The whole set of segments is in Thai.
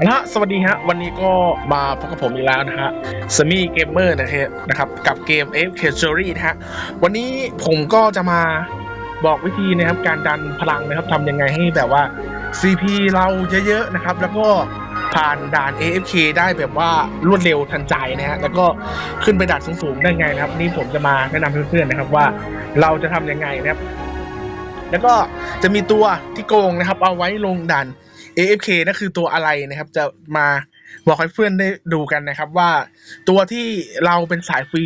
นะฮะสวัสดีฮะ วันนี้ก็มาพบกับผมอีกแล้วนะฮะสมีเกมเมอร์นะครับนะครับ กับเกม f k s t o r y นะฮะ วันนี้ผมก็จะมาบอกวิธีนะครับ การดันพลังนะครับทำยังไงให้แบบว่า CP เราเยอะๆนะครับ แล้วก็ผ่านด่าน AFK ได้แบบว่ารวดเร็วทันใจนะฮะ แล้วก็ขึ้นไปด่านสูงๆได้ไงนะครับ นี่ผมจะมาแนะนำเพื่อนๆนะครับว่าเราจะทำยังไงนะครับ แล้วก็จะมีตัวที่โกงนะครับ เอาไว้ลงด่าน AFK นั่นคือตัวอะไรนะครับ จะมาบอกให้เพื่อนได้ดูกันนะครับ ว่าตัวที่เราเป็นสายฟรี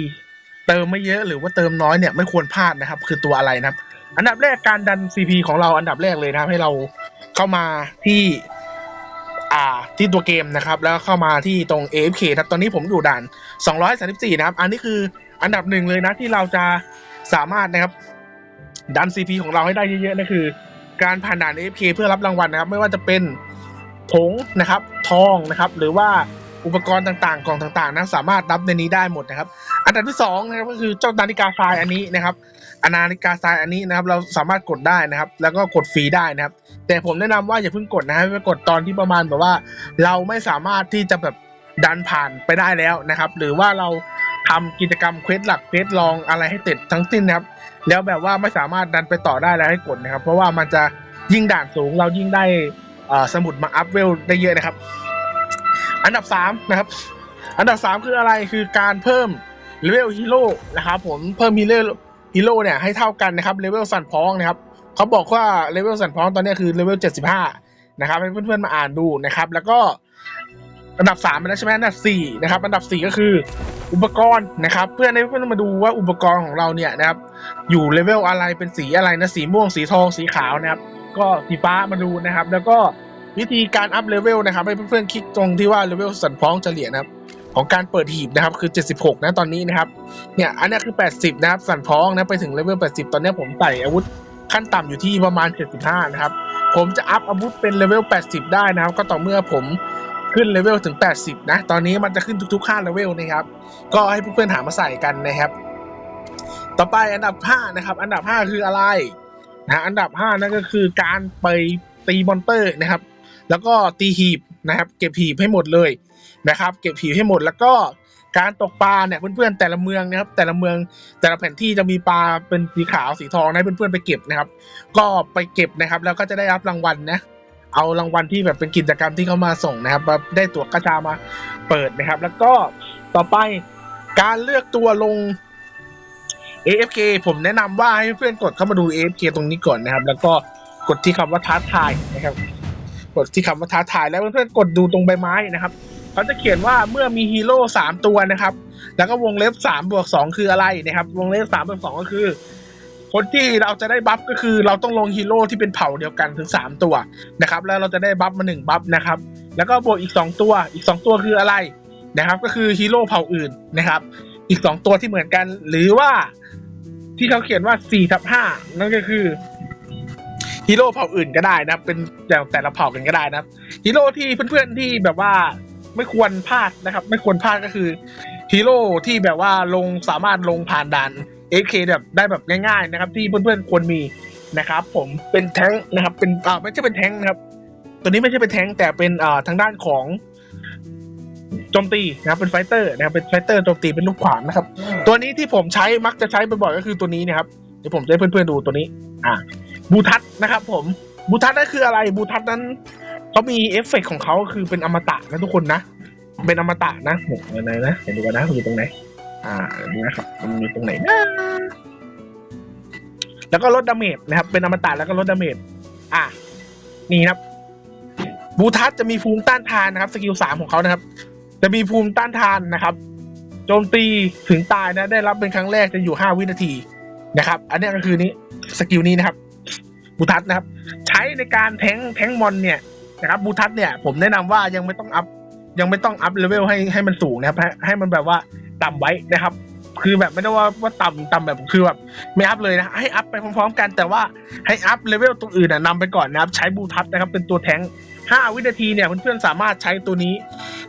เติมไม่เยอะหรือว่าเติมน้อยเนี่ยไม่ควรพลาดนะครับ คือตัวอะไรนะครับ อันดับแรกการดัน CP ของเราอันดับแรกเลยนะครับ ให้เราเข้ามาที่ อ่าที่ตัวเกมนะครับ แล้วเข้ามาที่ตรง AFK ครับตอนนี้ผมอยู่ด่าน 234 นะครับ อันนี้คืออันดับหนึ่งเลยนะที่เราจะสามารถนะครับ ดัน CP ของเราให้ได้เยอะๆนั่นคือ การผ่านด่าน AFK เพื่อรับรางวัลนะครับ ไม่ว่าจะเป็นผงนะครับ ทองนะครับ หรือว่าอุปกรณ์ต่างๆ กล่องต่างๆนะสามารถรับในนี้ได้หมดนะครับ อันดับที่สองนะครับก็คือเจ้านาฬิกาทรายอันนี้นะครับอนาฬิกาทรายอันนี้นะครับ เราสามารถกดได้นะครับ แล้วก็กดฟรีได้นะครับ แต่ผมแนะนำว่าอย่าเพิ่งกดนะให้ไปกดตอนที่ประมาณแบบว่า เราไม่สามารถที่จะแบบดันผ่านไปได้แล้วนะครับ หรือว่าเรา ทำกิจกรรมเควสหลักเควสรองอะไรให้เสร็จทั้งสิ้นนะครับ แล้วแบบว่าไม่สามารถดันไปต่อได้แล้วให้กดนะครับ เพราะว่ามันจะยิ่งด่านสูงเรายิ่งได้สมุดมาอัพเวลได้เยอะนะครับ อันดับสามนะครับ อันดับสามคืออะไรคือการเพิ่มเลเวลฮีโร่นะครับผมเพิ่มฮีโร่ฮีโร่เนี่ยให้เท่ากันนะครับเลเวลสันพ้องนะครับเขาบอกว่าเลเวลสันพ้องตอนนี้คือเลเวลเจ็ดสิบห้านะครับให้เพื่อนๆมาอ่านดูนะครับ แล้วก็ อันดับสามนะใช่ไหมอันดับสี่นะครับอันดับสี่ก็คืออุปกรณ์นะครับ เพื่อนให้เพื่อนมาดูว่าอุปกรณ์ของเราเนี่ยนะครับอยู่เลเวลอะไรเป็นสีอะไรนะสีม่วงสีทองสีขาวนะครับ ก็สีฟ้ามาดูนะครับ แล้วก็วิธีการอัพเลเวลนะครับให้เพื่อนๆคลิกตรงที่ว่าเลเวลสันพ้องเฉลี่ยนะครับ ของการเปิดหีบนะครับคือ 76 นะตอนนี้นะครับเนี่ยอันนี้คือ 80 นะครับสันพ้องนะไปถึงเลเวล 80 ตอนนี้ผมใส่อาวุธขั้นต่ำอยู่ที่ประมาณ 75 นะครับ ผมจะอัพอาวุธเป็นเลเวล 80 ได้นะครับ ก็ต่อเมื่อผม ขึ้นเลเวลถึง 80 นะ ตอนนี้มันจะขึ้นทุกๆ5เลเวลนะครับ ก็ให้เพื่อนๆหามาใส่กันนะครับ ต่อไปอันดับ 5 นะครับ อันดับ 5 คืออะไรนะอันดับ 5 นั่นก็คือการไปตีมอนเตอร์นะครับ แล้วก็ตีหีบนะครับ เก็บหีบให้หมดเลยนะครับ เก็บหีบให้หมดแล้วก็การตกปลาเนี่ยเพื่อนๆแต่ละเมืองนะครับ แต่ละเมืองแต่ละแผนที่จะมีปลาเป็นสีขาวสีทองให้เพื่อนๆไปเก็บนะครับ ก็ไปเก็บนะครับ แล้วก็จะได้รับรางวัลนะ เอารางวัลที่แบบเป็นกิจกรรมที่เขามาส่งนะครับมาได้ตั๋วกระชามาเปิดนะครับ แล้วก็ต่อไปการเลือกตัวลง AFK ผมแนะนำว่าให้เพื่อนกดเข้ามาดู AFK ตรงนี้ก่อนนะครับ แล้วก็กดที่คำว่าท้าทายนะครับ กดที่คำว่าท้าทายแล้วเพื่อนๆกดดูตรงใบไม้นะครับเขาจะเขียนว่าเมื่อมีฮีโร่สามตัวนะครับ แล้วก็วงเล็บสามบวกสองคืออะไรนะครับ วงเล็บสามบวกสองก็คือ คนที่เราจะได้บัฟก็คือเราต้องลงฮีโร่ที่เป็นเผ่าเดียวกันถึงสามตัวนะครับ แล้วเราจะได้บัฟมาหนึ่งบัฟนะครับ แล้วก็บวกอีกสองตัว อีกสองตัวคืออะไรนะครับ ก็คือฮีโร่เผ่าอื่นนะครับ อีกสองตัวที่เหมือนกัน หรือว่าที่เขาเขียนว่าสี่ทับห้านั่นก็คือฮีโร่เผ่าอื่นก็ได้นะเป็นแต่แต่ละเผ่ากันก็ได้นะฮีโร่ที่เพื่อนๆที่แบบว่าไม่ควรพลาดนะครับ ไม่ควรพลาดก็คือฮีโร่ที่แบบว่าลงสามารถลงผ่านด่าน AK แบบได้แบบง่ายๆนะครับ ที่เพื่อนๆควรมีนะครับ ผมเป็นแท้งนะครับ เป็นอ่าไม่ใช่เป็นแท้งค์นะครับ ตัวนี้ไม่ใช่เป็นแท้งแต่เป็นอ่าทางด้านของโจมตีนะครับเป็นไฟเตอร์นะครับเป็นไฟเตอร์โจมตีเป็นลูกขวานนะครับ ตัวนี้ที่ผมใช้มักจะใช้บ่อยๆก็คือตัวนี้นะครับเดี๋ยวผมจะให้เพื่อนๆดูตัวนี้ อ่าบูทัศน์นะครับ ผมบูทัศน์นั่นคืออะไรบูทัศน์นั้นเขามีเอฟเฟกต์ของเขาคือเป็นอมตะนะทุกคนนะเป็นอมตะนะโหไหนนะเห็นดูกันนะอยู่ตรงไหน อ่าดูนะครับมันมีตรงไหนนะแล้วก็ลดดาเมจนะครับ เป็นอมตะแล้วก็ลดดาเมจอะ นี่ครับ บูทัศน์จะมีภูมิต้านทานนะครับ สกิลสามของเขานะครับ จะมีภูมิต้านทานนะครับโจมตีถึงตายนะ ได้รับเป็นครั้งแรกจะอยู่ห้าวินาทีนะครับ อันนี้ก็คือนี้สกิลนี้นะครับ บูทัศน์นะครับ ใช้ในการแทงแทงมอนเนี่ยนะครับบูทัศน์เนี่ย ผมแนะนำว่ายังไม่ต้องอัพยังไม่ต้องอัพเลเวลให้ให้มันสูงนะครับให้มันแบบว่า ต่ำไว้นะครับ คือแบบไม่ได้ว่าว่าต่ำต่ำแบบคือแบบไม่อัพเลยนะ ให้อัพไปพร้อมๆกันแต่ว่าให้อัพเลเวลตรงอื่นนะนำไปก่อนนะครับ ใช้บูทัศนะครับ เป็นตัวแทงห้าวินาทีเนี่ยเพื่อนๆสามารถใช้ตัวนี้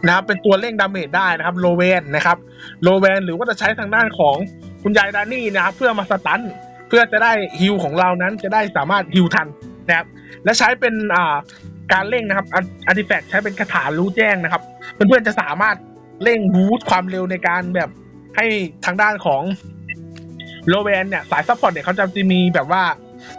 นะครับเป็นตัวเร่งดาเมจได้นะครับโลเวนนะครับโลเวนหรือว่าจะใช้ทางด้านของคุณยายดานี่นะครับเพื่อมาสตันเพื่อจะได้ฮิลของเรานั้นจะได้สามารถฮิลทันนะครับและใช้เป็นอ่าการเร่งนะครับอาร์ติแฟกต์ใช้เป็นคาถารู้แจ้งนะครับ เพื่อนๆจะสามารถ เร่งบูตความเร็วในการแบบให้ทางด้านของโลเวนเนี่ย สายซัพพอร์ตเนี่ยเขาจะมีแบบว่า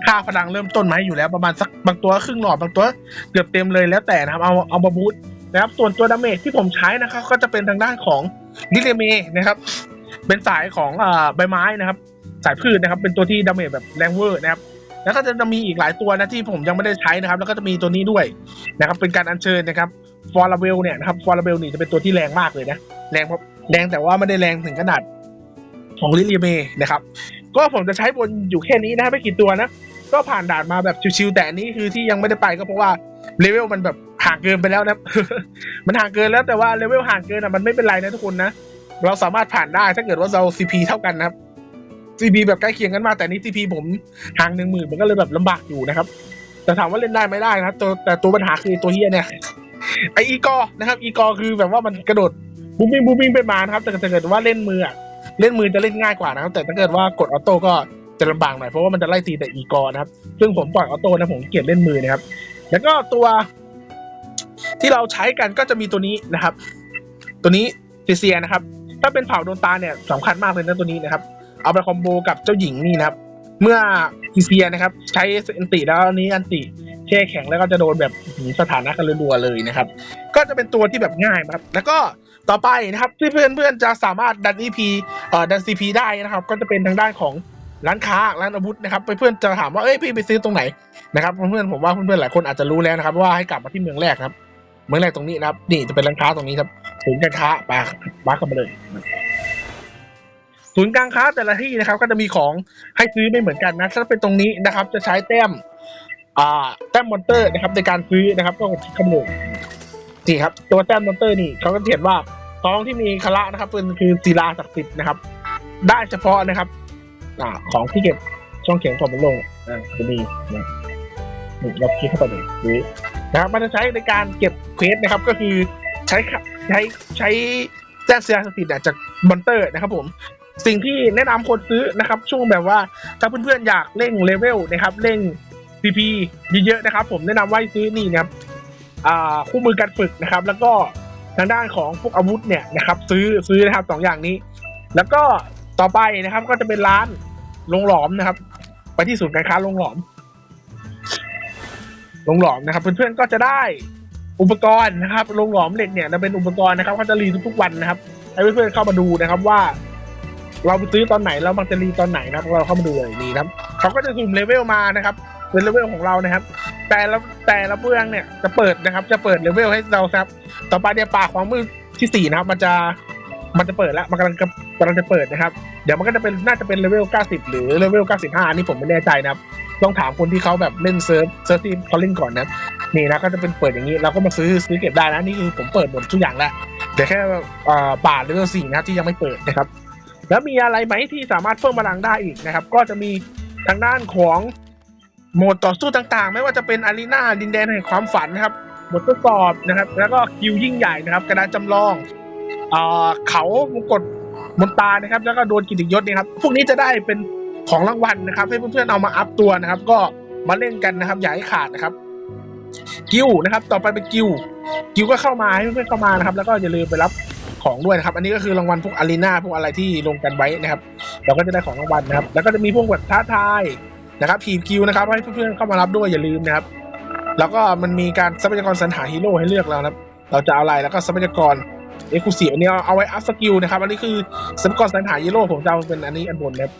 ค่าพลังเริ่มต้นมาให้อยู่แล้วประมาณสักบางตัวครึ่งหลอดบางตัวเกือบเต็มเลยแล้วแต่นะครับ เอาเอามาบูตนะครับ ส่วนตัวดาเมจที่ผมใช้นะครับ ก็จะเป็นทางด้านของลิเลเมนะครับ เป็นสายของอ่าใบไม้นะครับ สายพืชนะครับ เป็นตัวที่ดาเมจแบบแรงเวอร์นะครับแล้วก็จะมีอีกหลายตัวนะที่ผมยังไม่ได้ใช้นะครับ แล้วก็จะมีตัวนี้ด้วยนะครับ เป็นการอัญเชิญนะครับ อร์ลาเวลเนี่ยนะครับฟอร์ลาเวลนี่จะเป็นตัวที่แรงมากเลยนะ แรงแรงแต่ว่าไม่ได้แรงถึงขนาดของลิเลียเมนะครับ ก็ผมจะใช้บนอยู่แค่นี้นะไม่กี่ตัวนะ ก็ผ่านด่านมาแบบชิวๆแต่นี้คือที่ยังไม่ได้ไปก็เพราะว่าเลเวลมันแบบห่างเกินไปแล้วนะ มันห่างเกินแล้วแต่ว่าเลเวลห่างเกินอะมันไม่เป็นไรนะทุกคนนะ เราสามารถผ่านได้ถ้าเกิดว่าเรา CP เท่ากันนะครับ CP แบบใกล้เคียงกันมากแต่นี้ CP ผมห่างหนึ่งหมื่นมันก็เลยแบบลำบากอยู่นะครับ แต่ถามว่าเล่นได้ไม่ได้นะตัวแต่ตัวปัญหาคือตัวเฮียเนี่ย ไออีกอร์นะครับอีกอร์คือแบบว่ามันกระโดดบูมบิ้งบูมบิ้งไปมานะครับ แต่ถ้าเกิดว่าเล่นมืออะเล่นมือจะเล่นง่ายกว่านะครับ แต่ถ้าเกิดว่ากดออโต้ก็จะลำบากหน่อยเพราะว่ามันจะไล่ตีแต่อีกอร์นะครับ ซึ่งผมปล่อยออโต้นะผมเกลียดเล่นมือนะครับ แล้วก็ตัวที่เราใช้กันก็จะมีตัวนี้นะครับ ตัวนี้เซเซียนะครับ ถ้าเป็นเผ่าโดนตาเนี่ยสำคัญมากเลยนะตัวนี้นะครับ เอาไปคอมโบกับเจ้าหญิงนี่นะครับ เมื่อซีเซียนะครับ ใช้อันติแล้วอันนี้อันติ แช่แข็งแล้วก็จะโดนแบบสถานะกันรัวๆเลยนะครับ ก็จะเป็นตัวที่แบบง่ายครับ แล้วก็ต่อไปนะครับที่เพื่อนๆจะสามารถดัน EP เอ่อดัน CP ได้นะครับ ก็จะเป็นทางด้านของร้านค้าร้านอาวุธนะครับเพื่อนๆจะถามว่าเอ้ยพี่ไปซื้อตรงไหนนะครับเพื่อนๆผมว่าเพื่อนๆหลายคนอาจจะรู้แล้วนะครับ ว่าให้กลับมาที่เมืองแรกครับ เมืองแรกตรงนี้นะครับนี่จะเป็นร้านค้าตรงนี้ครับศูนย์การค้าปาปาเข้ามาเลยศูนย์การค้าแต่ละที่นะครับ ก็จะมีของให้ซื้อไม่เหมือนกันนะถ้าเป็นตรงนี้นะครับ จะใช้แต้ม อ่าแต้มมอนเตอร์นะครับในการซื้อนะครับก็คลิกคำนวณนี่ครับตัวแต้มมอนเตอร์นี่เขาก็เขียนว่าท้องที่มีคละนะครับเป็นคือศิลาศักดิ์สิทธิ์นะครับ ได้เฉพาะนะครับ อ่า ของที่เก็บช่องเขียนของมันลงอ่าจะมีนะนี่เราคลิกเข้าไปเลยซื้อนะครับมันจะใช้ในการเก็บเควสนะครับ ก็คือใช้ใช้ใช้แต้มศิลาศักดิ์สิทธิ์จากมอนเตอร์นะครับ ผมสิ่งที่แนะนำคนซื้อนะครับ ช่วงแบบว่าถ้าเพื่อนๆอยากเร่งเลเวลนะครับ เร่ง CP เยอะๆนะครับ ผมแนะนำว่าให้ซื้อนี่นะครับอ่าคู่มือการฝึกนะครับ แล้วก็ทางด้านของพวกอาวุธเนี่ยนะครับซื้อซื้อนะครับสองอย่างนี้ แล้วก็ต่อไปนะครับ ก็จะเป็นร้านลงหลอมนะครับ ไปที่ศูนย์การค้าลงหลอมลงหลอมนะครับ เพื่อนๆก็จะได้อุปกรณ์นะครับลงหลอมเหล็กเนี่ยจะเป็นอุปกรณ์นะครับเขาจะรีทุกๆวันนะครับให้เพื่อนๆเข้ามาดูนะครับว่า เราไปซื้อตอนไหนแล้วมันจะรีตอนไหนนะครับ เราเข้ามาดูเลยนี่นะครับเขาก็จะสุ่มเลเวลมานะครับ เป็นเลเวลของเรานะครับ แต่ละแต่ละเบื้องเนี่ยจะเปิดนะครับ จะเปิดเลเวลให้เราครับ ต่อไปเนี่ยป่าของมือที่สี่นะครับ มันจะมันจะเปิดแล้วมันกำลังจะกำลังจะเปิดนะครับ เดี๋ยวมันก็จะเป็นน่าจะเป็นเลเวล 90 หรือเลเวล 95 อันนี้ผมไม่แน่ใจนะครับต้องถามคนที่เขาแบบเล่นเซิร์ฟเซิร์ฟที่เขาเล่นก่อนนะนี่นะก็จะเป็นเปิดอย่างนี้เราก็มาซื้อซื้อเก็บได้นะนี่คือผมเปิดหมดทุกอย่างแล้วเดี๋ยวแค่อ่าป่าเลเวล4นะครับที่ยังไม่เปิดนะครับ แล้วมีอะไรไหมที่สามารถเพิ่มพลังได้อีกนะครับ ก็จะมีทางด้านของ โหมดต่อสู้ต่างๆ ไม่ว่าจะเป็นอารีนาดินแดนแห่งความฝันนะครับบททดสอบนะครับ แล้วก็คิวยิ่งใหญ่นะครับ กระดานจำลองอ่าเขามงกฎมนตานะครับ แล้วก็โดนกิตติยศนะครับ พวกนี้จะได้เป็นของรางวัลนะครับ ให้เพื่อนๆเอามาอัพตัวนะครับ ก็มาเล่นกันนะครับอย่าให้ขาดนะครับ กิวนะครับ ต่อไปเป็นกิวกิวก็เข้ามาให้เพื่อนๆเข้ามานะครับ แล้วก็อย่าลืมไปรับของด้วยนะครับ อันนี้ก็คือรางวัลพวกอารีนาพวกอะไรที่ลงกันไว้นะครับ เราก็จะได้ของรางวัลนะครับ แล้วก็จะมีพวกแบบท้าทาย นะครับพีคิวนะครับให้เพื่อนๆเข้ามารับด้วยอย่าลืมนะครับ แล้วก็มันมีการทรัพยากรสรรหาฮีโร่ให้เลือกแล้วนะครับเราจะเอาอะไรแล้วก็ทรัพยากรเอ็กซ์คลูซีฟอันนี้เอาไว้อัพสกิลนะครับ อันนี้คือทรัพยากรสรรหาฮีโร่ผมจะเอาเป็นอันนี้อันบนนะครับ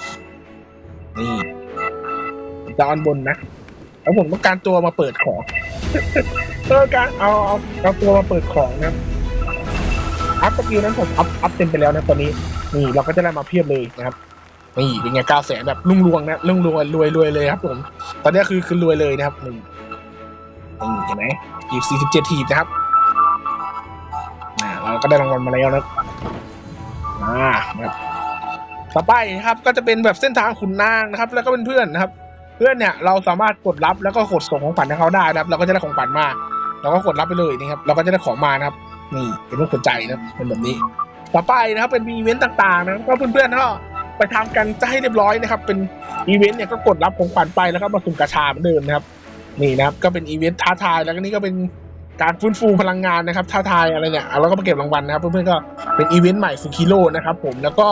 นี่จะเอาอันบนนะแล้วผมต้องการตัวมาเปิดของเออการเอาเอาเอาตัวมาเปิดของนะครับอัพสกิลนั้นผมอัพอัพเต็มไปแล้วนะตอนนี้นี่เราก็จะได้มาเพียบเลยนะครับ นี่เป็นไงเก้าแสนแบบลุ่งรวงนะลุ่งรวยรวยรวยเลยครับ ผม ตอนนี้คือคือรวยเลยนะครับนี่นี่เห็นไหมอีกสี่สิบเจ็ดทีนะครับอ่าเราก็ได้รางวัลมาแล้วนะอ่านะครับต่อไปนะครับก็จะเป็นแบบเส้นทางขุนนางนะครับ แล้วก็เป็นเพื่อนนะครับ เพื่อนเนี่ยเราสามารถกดรับแล้วก็กดส่งของขวัญให้เขาได้นะครับ เราก็จะได้ของขวัญมาเราก็กดรับไปเลยนะครับ เราก็จะได้ของมานะครับ นี่เป็นรูปหัวใจนะเป็นแบบนี้ ต่อไปนะครับเป็นมีอีเวนต์ต่างๆนะครับก็เพื่อนๆก็ ไปทำกันจะให้เรียบร้อยนะครับ เป็นอีเวนต์เนี่ยก็กดรับของขวัญไปแล้วก็มาสุ่มกระชาเหมือนเดิมนะครับ นี่นะครับ ก็เป็นอีเวนต์ท้าทายแล้วก็นี่ก็เป็นการฟื้นฟูพลังงานนะครับท้าทายอะไรเนี่ยแล้วก็มาเก็บรางวัลนะครับ เพื่อนๆก็เป็นอีเวนต์ใหม่สุคิโลนะครับผมแล้วก็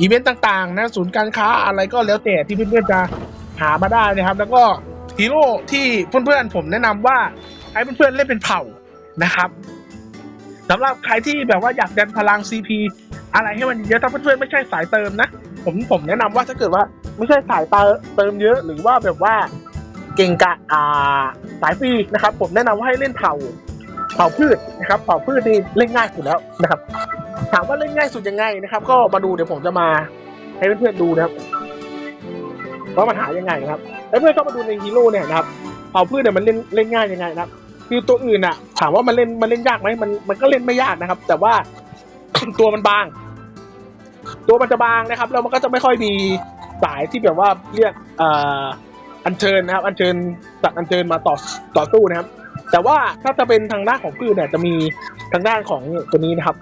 อีเวนต์ต่างๆนะศูนย์การค้าอะไรก็แล้วแต่ที่เพื่อนๆจะหามาได้นะครับ แล้วก็ฮีโร่ที่เพื่อนๆผมแนะนำว่าให้เพื่อนๆเล่นเป็นเผ่านะครับ สำหรับใครที่แบบว่าอยากดันพลัง CP อะไรให้มันเยอะถ้าเพื่อนๆไม่ใช่สายเติมนะ ผมผมแนะนำว่าถ้าเกิดว่าไม่ใช่สายเติมเติมเยอะ หรือว่าแบบว่าเก่งกะอ่าสายฟรีนะครับ ผมแนะนำว่าให้เล่นเผ่าเผ่าพืชนะครับเผ่าพืชนี่เล่นง่ายสุดแล้วนะครับ ถามว่าเล่นง่ายสุดยังไงนะครับ ก็มาดูเดี๋ยวผมจะมาให้เพื่อนๆดูนะครับว่ามันหายังไงนะครับ แล้วเพื่อนก็มาดูในฮีโร่เนี่ยนะครับเผ่าพืชเนี่ยมันเล่นเล่นง่ายยังไงนะครับ คือตัวอื่นอะถามว่ามันเล่นมันเล่นยากไหมมันมันก็เล่นไม่ยากนะครับ แต่ว่า ตัวมันบาง ตัวมันจะบางนะครับ แล้วมันก็จะไม่ค่อยมีสายที่แบบว่าเรียกเอ่ออัญเชิญนะครับ อัญเชิญสัตว์อัญเชิญมาต่อต่อสู้นะครับ แต่ว่าถ้าจะเป็นทางด้านของพืชเนี่ยจะมีทางด้านของตัวนี้นะครับ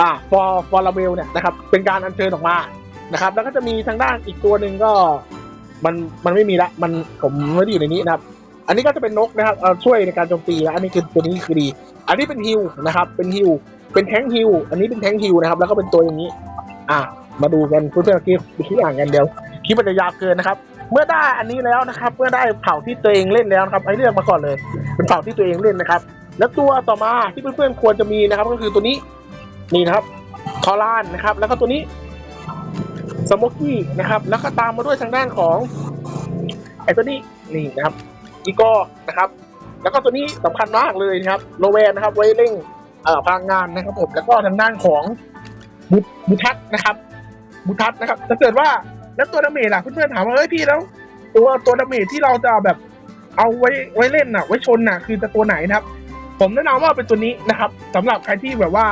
อ่าฟอร์ฟอร์ลาเวลเนี่ยนะครับ เป็นการอัญเชิญออกมานะครับ แล้วก็จะมีทางด้านอีกตัวหนึ่งก็ มันมันไม่มีละ มันผมไม่ได้อยู่ในนี้นะครับ อันนี้ก็จะเป็นนกนะครับช่วยในการโจมตีแล้วอันนี้คือตัวนี้คือดี อันนี้เป็นฮิลนะครับ เป็นฮิลเป็นแท้งฮิลอันนี้เป็นแท้งฮิลนะครับ แล้วก็เป็นตัวอย่างนี้ อะมาดูกันเพื่อนๆคลิปคลิปอ่านกันเดียวคลิปมันจะยาวเกินนะครับ เมื่อได้อันนี้แล้วนะครับ เมื่อได้เผ่าที่ตัวเองเล่นแล้วนะครับให้เลือกมาก่อนเลย เป็นเผ่าที่ตัวเองเล่นนะครับ แล้วตัวต่อมาที่เพื่อนๆควรจะมีนะครับ ก็คือตัวนี้นี่นะครับทอรานนะครับ แล้วก็ตัวนี้สโมกี้นะครับ แล้วก็ตามมาด้วยทางด้านของไอ้ตัวนี้นี่นะครับ อีกอนะครับ แล้วก็ตัวนี้สำคัญมากเลยนะครับโลแวนนะครับไว้เร่งเอ่อพลังงานนะครับผมแล้วก็ทางด้านของบุบุทัศนะครับบุทัศนะครับถ้าเกิดว่าแล้วตัวดาเมจล่ะเพื่อนๆถามว่าเอ้ยพี่แล้ว ตัวตัวดาเมจที่เราจะแบบเอาไว้ไว้เล่นน่ะ ไว้ชนน่ะ คือจะตัวไหนนะครับ ผมแนะนำว่าเป็นตัวนี้นะครับสำหรับใครที่แบบว่า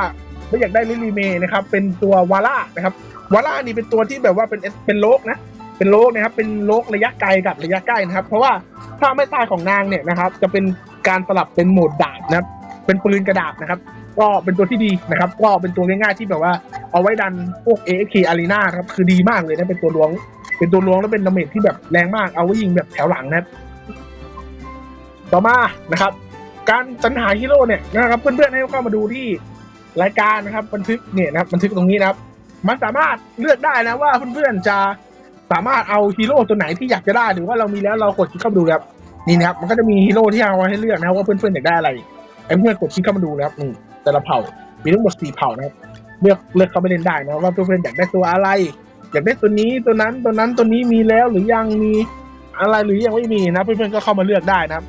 ไม่อยากได้ลิลีเมนะครับ เป็นตัววาร่านะครับวาร่านี่เป็นตัวที่แบบว่าเป็นเป็นโลกนะ เป็นโลกนะครับเป็นโลกระยะไกลกับระยะใกล้นะครับ เพราะว่าถ้าไม่ตายของนางเนี่ยนะครับ จะเป็นการสลับเป็นโหมดดาบนะครับ เป็นปืนกระดาษนะครับ ก็เป็นตัวที่ดีนะครับ ก็เป็นตัวง่ายๆที่แบบว่าเอาไว้ดันพวก AFK Arena ครับคือดีมากเลยนะเป็นตัวล้วง เป็นตัวล้วงแล้วเป็นดาเมจที่แบบแรงมากเอาไว้ยิงแบบแถวหลังนะครับต่อมานะครับ การสรรหาฮีโร่เนี่ยนะครับ เพื่อนๆให้เข้ามาดูที่รายการนะครับ บันทึกเนี่ยนะครับบันทึกตรงนี้นะครับ มันสามารถเลือกได้นะว่าเพื่อนๆจะ สามารถเอาฮีโร่ตัวไหนที่อยากจะได้หรือว่าเรามีแล้วเรากดคลิกเข้ามาดูครับนี่นะครับมันก็จะมีฮีโร่ที่เอาไว้ให้เลือกนะครับว่าเพื่อนๆอยากได้อะไรไอ้เพื่อนกดคลิกเข้ามาดูนะครับนี่แต่ละเผ่ามีทั้งหมดสี่เผ่านะครับเลือกเลือกเข้าไปเล่นได้นะว่าเพื่อนๆอยากได้ตัวอะไร อยากได้ตัวนี้ตัวนั้นตัวนั้นตัวนี้มีแล้วหรือยังมีอะไรหรือยังไม่มีนะเพื่อนๆก็เข้ามาเลือกได้นะครับ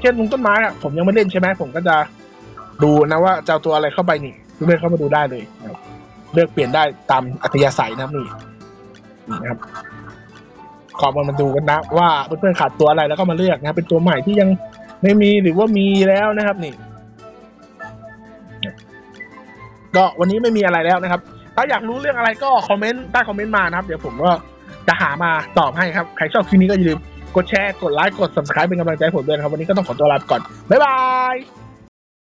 เช่นลุงต้นไม้อะผมยังไม่เล่นใช่ไหมผมก็จะดูนะว่าจะเอาตัวอะไรเข้าไปนี่เพื่อนๆเข้ามาดูได้เลยเลือกเปลี่ยนได้ตามอัธยาศัยนะครับนี่นะครับ ขอมามาดูกันนะ ว่าเพื่อนๆขาดตัวอะไรแล้วก็มาเลือกนะเป็นตัวใหม่ที่ยังไม่มีหรือว่ามีแล้วนะครับนี่ ก็วันนี้ไม่มีอะไรแล้วนะครับ ถ้าอยากรู้เรื่องอะไรก็คอมเมนต์ใต้คอมเมนต์มานะครับ เดี๋ยวผมก็จะหามาตอบให้ครับ ใครชอบคลิปนี้ก็อย่าลืมกดแชร์ กดไลค์ กด subscribe เป็นกำลังใจผมด้วยนะครับ วันนี้ก็ต้องขอตัวลาไปก่อน บ๊ายบาย